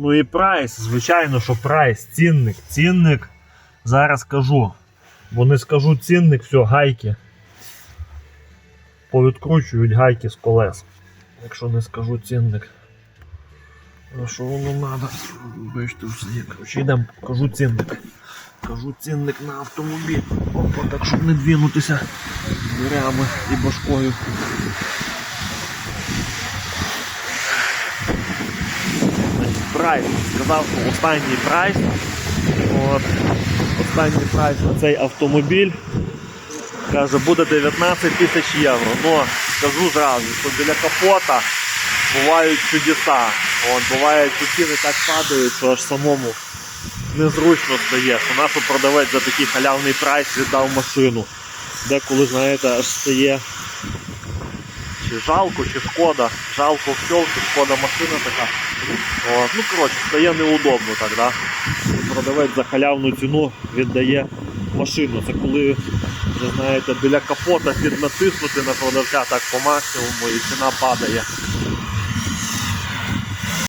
Ну і прайс, звичайно, що прайс, цінник, цінник. Зараз кажу. Бо не скажу цінник, все, гайки. Повідкручують гайки з колес. Якщо не скажу цінник. А що воно треба? Бачите, все є. Коротше, йдемо, кажу цінник. Кажу цінник на автомобіль. Опа, так щоб не двинутися дверями і башкою. Прайс. Сказав, що останній прайс. От. Останній прайс на цей автомобіль. Каже, буде 19 тисяч євро. Ну, скажу зразу, що біля капота бувають чудеса. От, буває, що ціни так падають, що аж самому незручно стає, що нашу продавець за такий халявний прайс віддав машину. Деколи, знаєте, аж стає чи жалко, чи шкода. Жалко в чи шкода машина така. От. Ну, коротше, стає неудобно так, да? Продавець за халявну ціну віддає машину. Це коли, ви знаєте, біля капота піднатиснути на продавця так по максимуму і ціна падає.